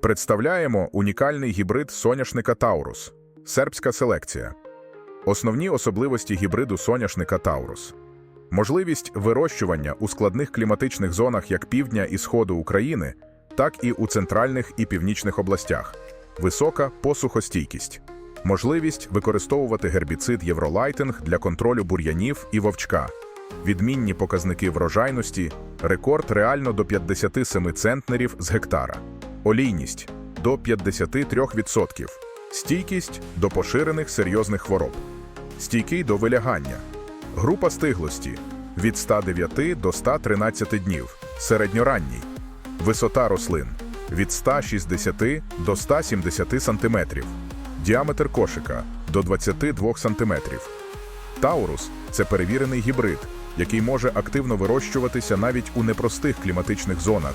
Представляємо унікальний гібрид соняшника Таурус. Сербська селекція. Основні особливості гібриду соняшника Таурус. Можливість вирощування у складних кліматичних зонах як півдня і сходу України, так і у центральних і північних областях. Висока посухостійкість. Можливість використовувати гербіцид Євролайтинг для контролю бур'янів і вовчка. Відмінні показники врожайності, рекорд реально до 57 центнерів з гектара. Олійність до 53%. Стійкість до поширених серйозних хвороб. Стійкий до вилягання. Група стиглості від 109 до 113 днів. Середньоранній. Висота рослин від 160 до 170 см. Діаметр кошика до 22 см. Таурус це перевірений гібрид, який може активно вирощуватися навіть у непростих кліматичних зонах,